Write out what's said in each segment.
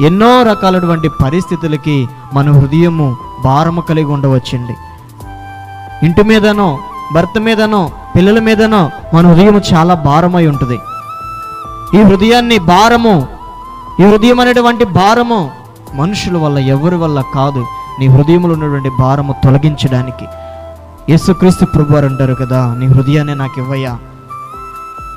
ఎన్నో రకాలటువంటి పరిస్థితులకి మన హృదయము భారము కలిగి ఉండవచ్చండి ఇంటి మీదనో భర్త మీదనో పిల్లల మీదనో మన హృదయం చాలా భారమై ఉంటుంది. ఈ హృదయాన్ని భారము ఈ హృదయం అనేటువంటి భారము మనుషుల వల్ల ఎవరి వల్ల కాదు. నీ హృదయంలో ఉన్నటువంటి భారము తొలగించడానికి. యేసుక్రీస్తు ప్రభువారు అంటారు కదా నీ హృదయాన్ని నాకు ఇవ్వయా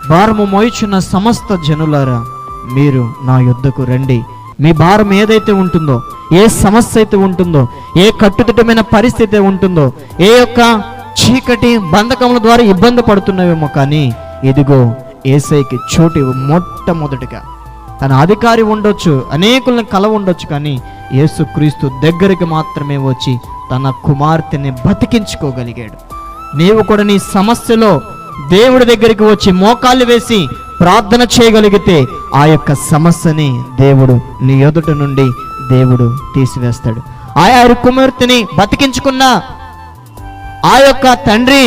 భారము మోయిచున్న సమస్త జనులారా మీరు నా యుద్ధకు రండి. మీ భారం ఏదైతే ఉంటుందో ఏ సమస్య అయితే ఉంటుందో ఏ కట్టుదిట్టమైన పరిస్థితి ఉంటుందో ఏ యొక్క చీకటి బంధకముల ద్వారా ఇబ్బంది పడుతున్నవేమో కానీ ఇదిగో ఏసైకి చోటు మొట్టమొదటిగా. తన అధికారి ఉండొచ్చు అనేకులను కల ఉండొచ్చు కానీ యేసుక్రీస్తు దగ్గరికి మాత్రమే వచ్చి తన కుమార్తెని బతికించుకోగలిగాడు. నీవు కూడా నీ సమస్యలో దేవుడి దగ్గరికి వచ్చి మోకాళ్ళు వేసి ప్రార్థన చేయగలిగితే ఆ యొక్క సమస్యని దేవుడు నీ ఎదుట నుండి దేవుడు తీసివేస్తాడు. ఆయా కుమార్తెని బతికించుకున్న ఆ యొక్క తండ్రి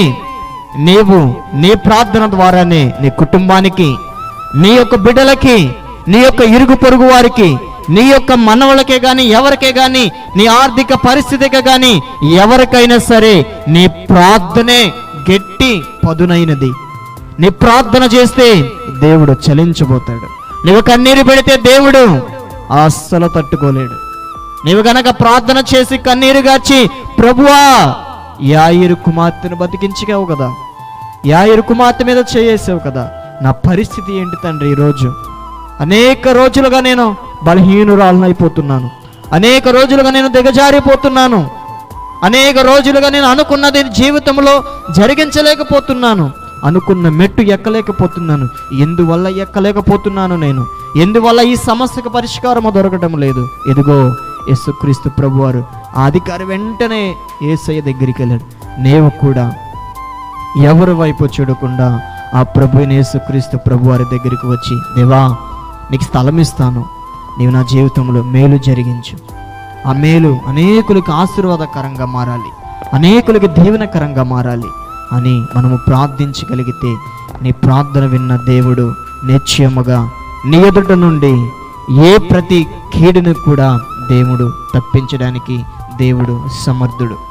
నీవు నీ ప్రార్థన ద్వారానే నీ కుటుంబానికి నీ యొక్క బిడ్డలకి నీ యొక్క ఇరుగు పొరుగు వారికి నీ యొక్క మనవలకే కానీ ఎవరికే కానీ నీ ఆర్థిక పరిస్థితికే కానీ ఎవరికైనా సరే నీ ప్రార్థనే గట్టి పదునైనది. నీ ప్రార్థన చేస్తే దేవుడు చలించబోతాడు. నీవు కన్నీరు పెడితే దేవుడు అస్సలు తట్టుకోలేడు. నీవు గనక ప్రార్థన చేసి కన్నీరు గార్చి ప్రభువా యాయిరు కుమార్తెను బతికించగావు కదా. యాయిరు కుమార్తె మీద చేయేసావు కదా. నా పరిస్థితి ఏంటి తండ్రి ఈరోజు? అనేక రోజులుగా నేను బలహీనురాలనైపోతున్నాను అనేక రోజులుగా నేను దిగజారిపోతున్నాను. అనేక రోజులుగా నేను అనుకున్నది జీవితంలో జరిగించలేకపోతున్నాను. అనుకున్న మెట్టు ఎక్కలేకపోతున్నాను. ఎందువల్ల ఎక్కలేకపోతున్నాను నేను? ఎందువల్ల ఈ సమస్యకు పరిష్కారం దొరకటం లేదు? ఎదుగో యేసుక్రీస్తు ప్రభువారు ఆ అధికారి వెంటనే ఏసయ్య దగ్గరికి వెళ్ళాడు. నీవు కూడా ఎవరి వైపు చూడకుండా ఆ ప్రభుని యేసుక్రీస్తు ప్రభువారి దగ్గరికి వచ్చి దేవా నీకు స్థలం ఇస్తాను. నీవు నా జీవితంలో మేలు జరిగించు. ఆ మేలు అనేకులకు ఆశీర్వాదకరంగా మారాలి. అనేకులకు దీవెనకరంగా మారాలి. అని మనము ప్రార్థించగలిగితే నీ ప్రార్థన విన్న దేవుడు నిశ్చయముగా నీ ఎదుట నుండి ఏ ప్రతి కీడును కూడా దేవుడు తప్పించడానికి దేవుడు సమర్థుడు.